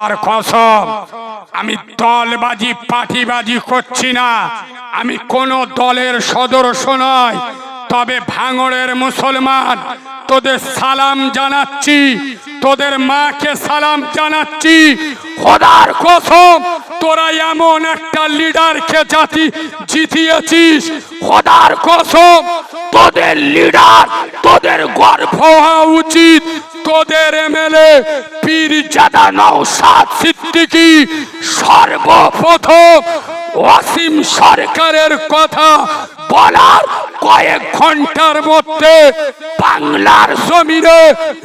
আর কসম, আমি দলবাজি, পার্টিবাজি করছি না। আমি কোন দলের সদস্য নয় তবে ভাঙড়ের মুসলমান, তোদের সালাম জানাচ্ছি, তোদের মাকে সালাম জানাচ্ছি। খোদার কসম, তোরা এমন একটা লিডারকে জাতি জিতিয়েছিস। খোদার কসম, তোদের লিডার, তোদের গর্ব হওয়া উচিত। তোদের এমএলএ পীর জাদা নৌসাদ সিদ্দিকি সর্বপ্রথম ওয়াসিম সরকারের কথা বলার কয়েক ঘণ্টার মধ্যে বাংলার জমিনে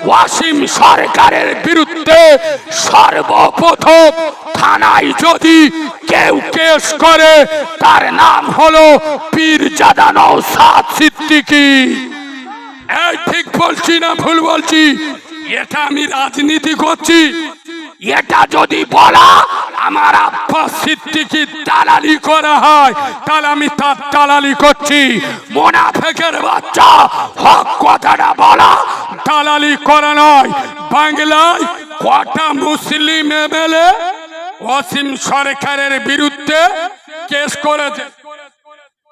ওয়াসিম সরকারের বিরুদ্ধে সর্বপ্রথম থানায় যদি কেউ কেস করে, তার নাম হলো পীর জাদা নৌসাদ সিদ্দিকি। এই ঠিক বলছি না, ভুল বলছি? এটা আমি রাজনীতি করছি। এটা যদি বলা, আমার আব্বা সিদ্দিকি দালালি করা হয়, তাহলে আমি তার দালালি করছি। মোনাফেকের বাচ্চা, হক কথাটা বলা, দালালি করা নয়। বাংলায় কটা মুসলিম এমএলএ ওয়াসিম সরকারের বিরুদ্ধে কেস করেছে?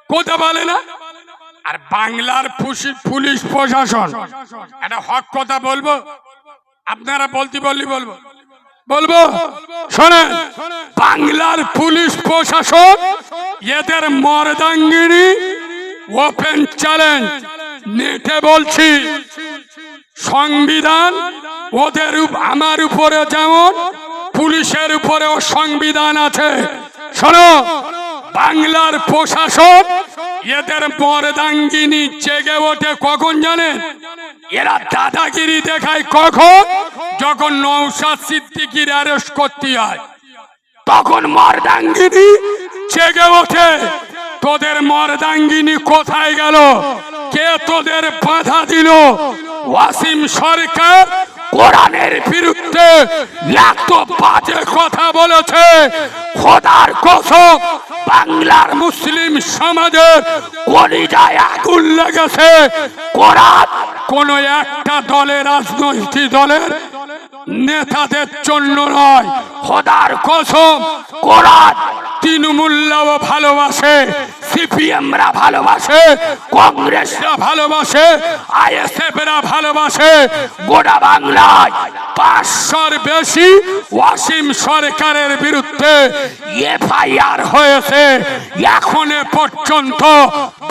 কোথা বলে না? আর বাংলার পুলিশ প্রশাসন, একটা হক কথা বলব? আপনারা বলতে বললি বলব। বলব? শোনেন। বাংলার পুলিশ প্রশাসন এদের মর্দাঙ্গিনী ওপেন চ্যালেঞ্জ। নেটে বলছি, সংবিধান ওদের আমার উপরে যেমন, পুলিশের উপরেও সংবিধান আছে। শোনো, বাংলার প্রশাসন এদের মর্দাঙ্গিনী জেগে ওঠে কখন জানেন? এরা দাদাগিরি দেখায় কখন? যখন নৌসাদ সিদ্দিকির অ্যারেস্ট করতে হয় তখন মর্দাঙ্গিনী জেগে ওঠে। তোদের মর্দাঙ্গিনী কোথায় গেল? কে তোদের বাধা দিল? ওয়াসিম সরকার কোরআনের বিরুদ্ধে এত বাজে কথা বলেছে। খোদার কসম, বাংলার মুসলিম সমাজের কলিজায় আগুন লেগেছে। কোরআন কোন একটা দলের রাজনৈতিক দলের নেতাদের জন্য নয়। খোদার কসম, কোরআন তৃণমূল্লাও ভালোবাসে। সিপিএমরা ভালোবাসে, কংগ্রেসরা ভালোবাসে, আইএসএফরা ভালোবাসে, গোটা বাংলায় পাঁচশোর বেশি ওয়াসিম সরকারের বিরুদ্ধে এফআইআর হয়েছে। এখনও পর্যন্ত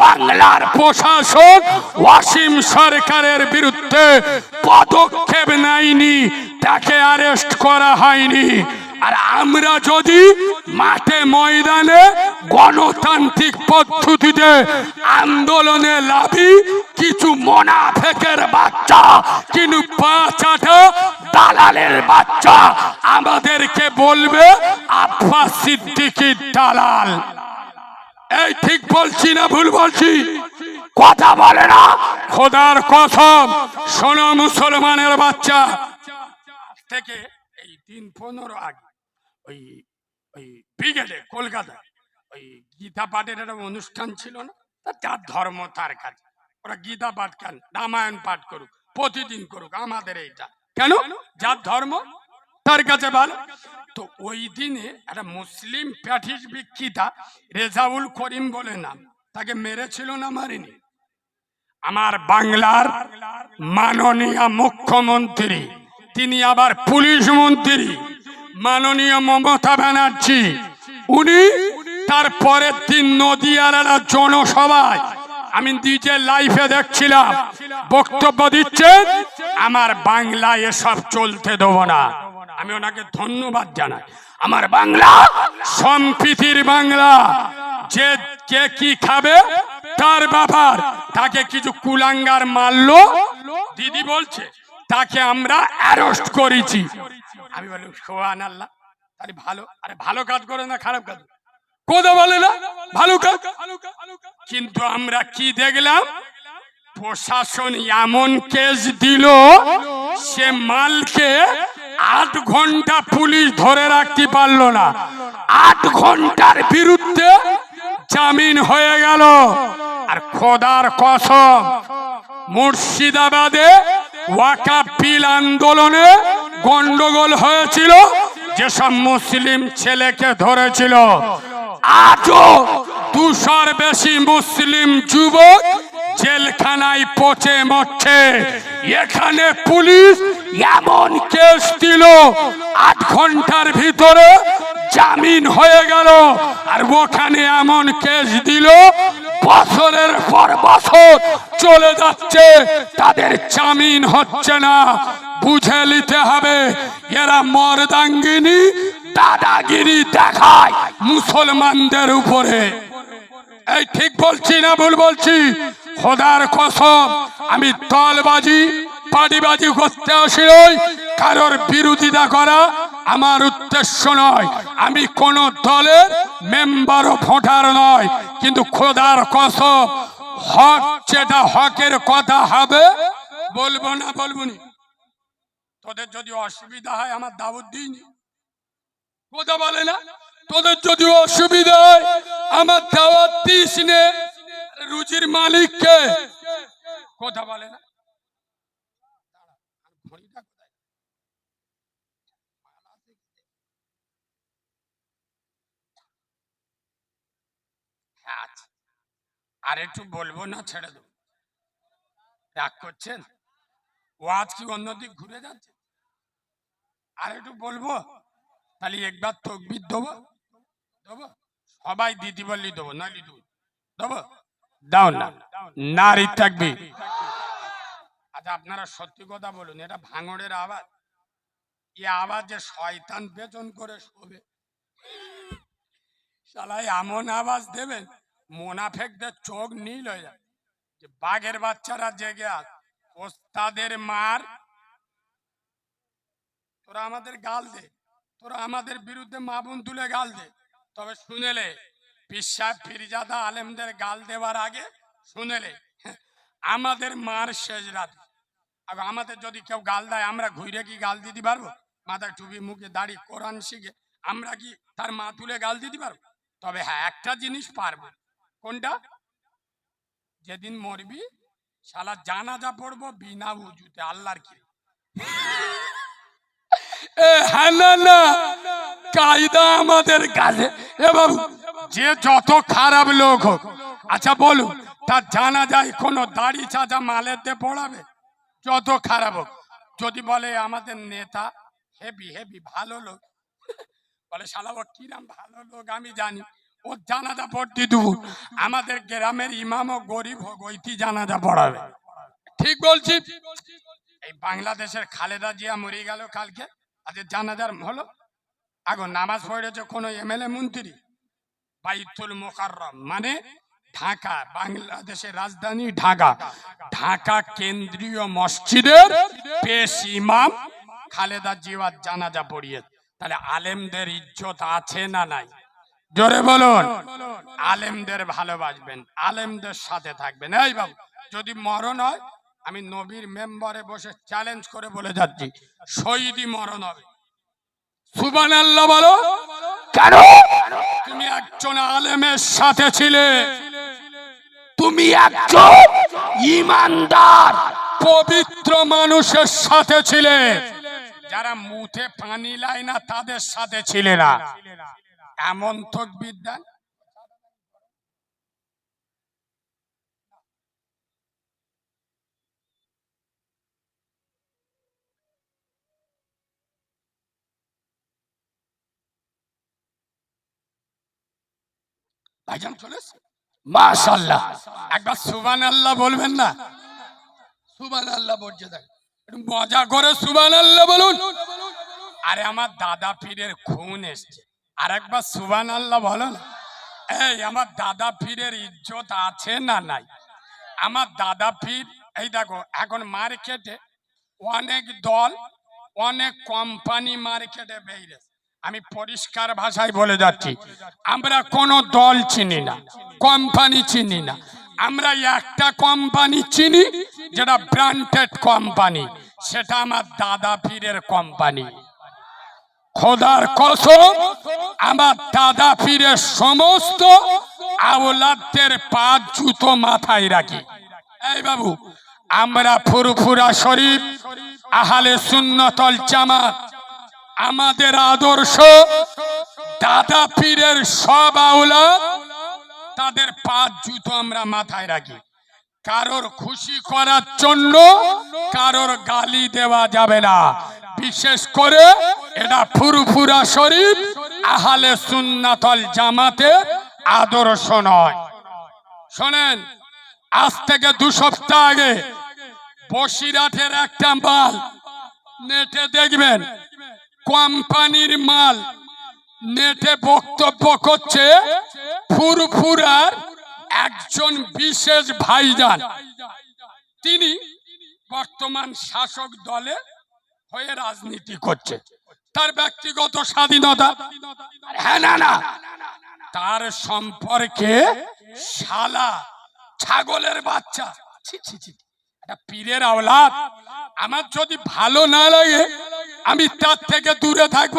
বাংলার প্রশাসন ওয়াসিম সরকারের বিরুদ্ধে পদক্ষেপ নেয়নি, তাকে অ্যারেস্ট করা হয়নি। আর আমরা যদি মাঠে ময়দানে গণতান্ত্রিক পদ্ধতিতে আন্দোলনে লাভি, কিছু মোনাফেকের বাচ্চা, কিন্তু পাঁচাটা দালালের বাচ্চা আমাদেরকে বলবে আফা সিদ্দিকির দালাল। এই ঠিক বলছি না ভুল বলছি? কথা বলে না? খোদার কসম, শোনো মুসলমানের বাচ্চা। থেকে এই দিন পনেরো আগে ওই ওই ব্রিগেডে, কলকাতায়। ওই গীতা পাঠের একটা অনুষ্ঠান ছিল না? তা যার ধর্ম, তার কাছে ওরা গীতা পাঠ কেন রামায়ণ পাঠ করুক, প্রতিদিন করুক, আমাদের এইটা। কেন? যার ধর্ম, তার কাছে ভালো। তো ওই দিনে একটা মুসলিম প্যাঠিস বিক্ষিতা রেজাউল করিম বলে নাম, তাকে মেরেছিল না মারিনি? আমার বাংলার মাননীয় মুখ্যমন্ত্রী, তিনি আবার পুলিশ মন্ত্রী। মাননীয় মমতা ব্যানার্জি, উনি তার পরের দিন নদীয়ার জনসভায়, আমি নিজে লাইফে দেখছিলাম, বক্তব্য দিচ্ছেন, আমার বাংলায় এসব চলতে দেবো না। আমি ওনাকে ধন্যবাদ জানাই। আমার বাংলা, সম্প্রীতির বাংলা, যে কে কি খাবে, তার ব্যাপার। তাকে কিছু কুলাঙ্গার মারলো, দিদি বলছে, তাকে আমরা অ্যারেস্ট করেছি। আমি বলি সোহান আল্লাহ, তাহলে ভালো, আরে ভালো কাজ করে না, খারাপ কাজ কোথা বলে না? ভালো কাজ? কিন্তু আমরা কি দেখলাম? প্রশাসন এমন কেস দিল, সে মালকে আট ঘণ্টা পুলিশ ধরে রাখতে পারল না। আট ঘণ্টার বিরুদ্ধে জামিন হয়ে গেল। আর খোদার কসম, মুর্শিদাবাদে ওয়াকা বিল আন্দোলনে গন্ডগোল হয়েছিল? যেসব মুসলিম ছেলেকে ধরেছিল। আজও দুশোর বেশি মুসলিম যুবক জেলখানায় পচে মরছে। এখানে পুলিশ এমন কেস দিল আট ঘণ্টার ভিতরে জামিন হয়ে গেল। আর ওখানে এমন কেস দিল, বছরের পর বছর চলে যাচ্ছে, তাদের জামিন হচ্ছে না। বুঝে নিতে হবে। এরা মর্দাঙ্গিনী, দাদাগিরি দেখায় মুসলমানদের উপরে। এই ঠিক বলছি না ভুল বলছি? খোদার কসম, আমি দলবাজি পাটিবাজি করতে আসি নই। কারোর বিরোধিতা করা আমার উদ্দেশ্য নয়। আমি কোন দলের মেম্বার ভোটার নয় কিন্তু খোদার কসম, হক যেটা হকের কথা হবে, বলব না বলব নি। তোদের যদি অসুবিধা হয় আমার দাবত দিইনি কথা বলে না? তোদের যদি অসুবিধা হয় আমার দাওয়াত রুজির মালিককে। কথা বলে না? আচ্ছা। আর একটু বলব না, ছেড়ে দেবো। রাগ করছেন? ওয়াজ কি অন্যদিক ঘুরে যাচ্ছে। আর একটু বলব, তাহলে একবার তকবির দেবো দেবো? সবাই দিদি বললি দেবো নালি দেবো দেবো? দাও না, নারী থাকবি। আচ্ছা আপনারা সত্যি কথা বলুন, এটা ভাঙড়ের আওয়াজ। এই আওয়াজ শয়তান বেতন করে শোবে। শালাই এমন আওয়াজ দেবেন, মোনাফেকদের চোখ নীল হয়ে যায় যে বাঘের বাচ্চারা জেগে আস ওস্তাদের মার। তোরা আমাদের গাল দে। তোরা আমাদের বিরুদ্ধে মা মাবুন তুলে গাল দে। তবে শুনেলে পিসাব ফিরজাদা আলেমদের গাল দেওয়ার আগে শুনেলে আমাদের মার শেষ রাত। আর আমাদের যদি কেউ গাল দেয়, আমরা ঘুরে কি গাল দিতে পারব? মাথায় টুপি মুখে দাড়ি কোরআন শিখে আমরা কি তার মা তুলে গাল দিতে পারব? তবে হ্যাঁ একটা জিনিস পারব। কোনটা? যেদিন মরবি শালা জানাজা পড়ব বিনা উজুতে আল্লাহর কি? হ্যাঁ কায়দা আমাদের কাছে এ যে যত খারাপ লোক হোক আচ্ছা বলুন, তার জানা যায় কোনো দাড়ি চাচা মালের দিয়ে পড়াবে? যত খারাপ হোক, যদি বলে আমাদের নেতা হেভি হেভি, ভালো লোক, বলে শালা ও কিরাম ভালো লোক আমি জানি। ও জানাজা পড়তে দেবো। আমাদের গ্রামের ইমামও গরিব হোক ওইটি জানাজা পড়াবে। ঠিক বলছি। এই বাংলাদেশের খালেদা জিয়া মরে গেল কালকে আজকে জানাজার হলো। আগো নামাজ পড়েছে কোনো এমএলএ মন্ত্রী? বাইতুল মোকাররম মানে ঢাকা বাংলাদেশের রাজধানী ঢাকা। ঢাকা কেন্দ্রীয় মসজিদের পেশ ইমাম খালেদা জিয়ার জানাজা পড়িয়ে তাহলে আলেমদের ইজ্জত আছে না নাই? জোরে বলুন। আলেমদের ভালোবাসবেন, আলেমদের সাথে থাকবেন। এই বাবু, যদি মরণ হয়, আমি নবীর মেম্বারে বসে চ্যালেঞ্জ করে বলে যাচ্ছি, শহীদই মরণ হবে। সুবান তুমি একজন আলেমের সাথে ছিলে। তুমি একজন ইমানদার, পবিত্র মানুষের সাথে ছিলে। যারা মুখে পানি লাই না, তাদের সাথে ছিলে না। এমন থক বিদ্যা ভাইজান চলে মাশাল্লাহ একবার সুবান আল্লাহ বলবেন না। সুবান আল্লাহ বলছে দেখ একটু মজা করে সুবান আল্লাহ বলুন। আরে আমার দাদা পীরের খুন এসছে। আর একবার সুবান আল্লাহ বলো না এই, আমার দাদা পীরের ইজ্জত আছে না নাই? আমার দাদা পীর, এই দেখো, এখন মার্কেটে অনেক দল, অনেক কোম্পানি মার্কেটে বেরিয়েছে আমি পরিষ্কার ভাষায় বলে যাচ্ছি, আমরা কোনো দল চিনি না, কোম্পানি চিনি না। আমরা একটা কোম্পানি চিনি, যেটা ব্র্যান্ডেড কোম্পানি, সেটা আমার দাদা পীরের কোম্পানি। খোদার কসম, আমার দাদা পীরের সমস্ত আওলাদদের পা জুতো মাথায় রাখি। এই বাবু, আমরা ফুরফুরা শরীফ, আহালে সুন্নতল জামাত, আমাদের আদর্শ, দাদা পীরের সব আওলা তাদের পাঁচ জুতো আমরা মাথায় রাখি। কারোর খুশি করার জন্য কারোর গালি দেওয়া যাবে না। বিশেষ করে এটা ফুরফুরা শরীফ, আহালে সুন্নাতল জামাতে আদর্শ নয়। শোনেন, আজ থেকে দু সপ্তাহ আগে বসিরহাটের একটা মাল নেটে দেখবেন, কোম্পানির মাল নেটে বক্তব্য করছে ফুরফুরার একজন বিশেষ ভাইজান। তিনি বর্তমান শাসক দলে হয়ে রাজনীতি করছে। তার ব্যক্তিগত স্বাধীনতা। হ্যাঁ না না। তার সম্পর্কে শালা ছাগলের বাচ্চা। পীরের আওলাদ। আমার যদি ভালো না লাগে, আমি তার থেকে দূরে থাকব।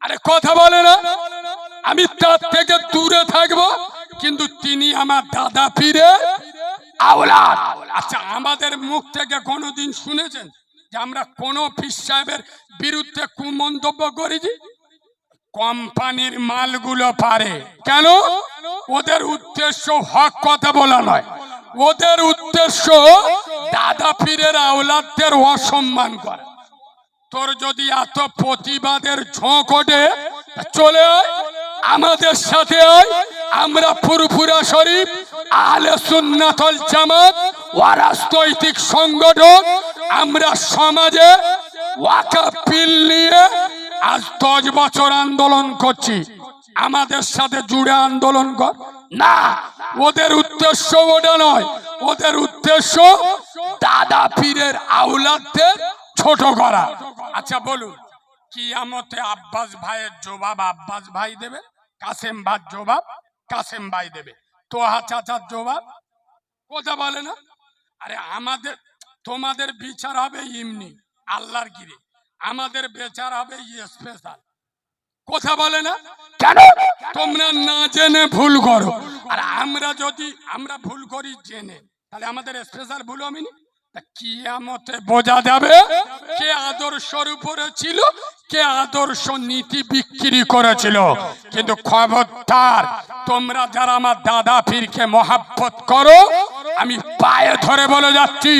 আরে কথা বলে না। আমি তার থেকে দূরে থাকব। কিন্তু তিনি আমার দাদা পীরে আওলাদ। আচ্ছা আমাদের মুখ থেকে কোনোদিন শুনেছেন? যে আমরা কোন পীর সাহেবের বিরুদ্ধে কুমন্তব্য করেছি কোম্পানির মালগুলো পারে। কেন? ওদের উদ্দেশ্য হক কথা বলা নয়। ওদের উদ্দেশ্য দাদা পীরের আওলাদদের অসম্মান করা। তোর যদি এত প্রতিবাদের ঝোঁক ওঠে, চলে আয়। আমাদের সাথে আমরা ফুরফুরা শরীফ, আহলে সুন্নাতল জামাত ওয়ারাজনৈতিক সংগঠন আমরা সমাজে ওয়াকাফ বিল নিয়ে আজ দশ বছর আন্দোলন করছি। আমাদের সাথে জুড়ে আন্দোলন কর। না, ওদের উদ্দেশ্য ওটা নয়। ওদের উদ্দেশ্য দাদা পীরের আউলাদদের ছোট করা। আচ্ছা বলুন, কিয়ামতে আব্বাস ভাইয়ের জবাব আব্বাস ভাই দেবে, কাসেম ভাই জবাব কাসেম ভাই দেবে। তোহা চাচার জবাব কথা বলে না? আরে আমাদের তোমাদের বিচার হবে ইমনি আল্লাহর গিরে। আমাদের বিচার হবে স্পেশাল কথা বলে না? কেন? তোমরা না জেনে ভুল করো। আর আমরা যদি আমরা ভুল করি জেনে তাহলে আমাদের স্পেশাল ভুল না? কিয়ামতে বোঝা যাবে কে আদর্শর উপরে ছিল কে আদর্শ নীতি বিক্রি করেছিল। কিন্তু খবরদার তোমরা যারা আমার দাদা পীরকে মহাব্বত করো আমি পায়ে ধরে বলে যাচ্ছি,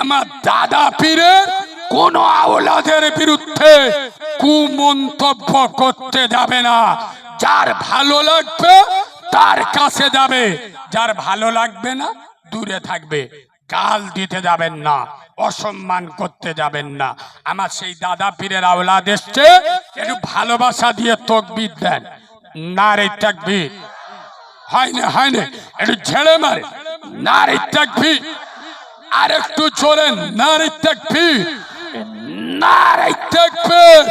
আমার দাদা পীরের কোন আওলাদের বিরুদ্ধে কুমন্তব্য করতে যাবে না। যার ভালো লাগবে, তার কাছে যাবে। যার ভালো লাগবে না, দূরে থাকবে। গাল দিতে যাবেন না, অসম্মান করতে যাবেন না। আমার সেই দাদা পীরের আওলাদ এসছে, একটু ভালোবাসা দিয়ে তকবির দেন। না রে তাকবির। হয় না হয় না, একটু ঝেড়ে মারে। না রে তাকবির আর একটু জোরে নারী রে তাকবির না রে তাকবির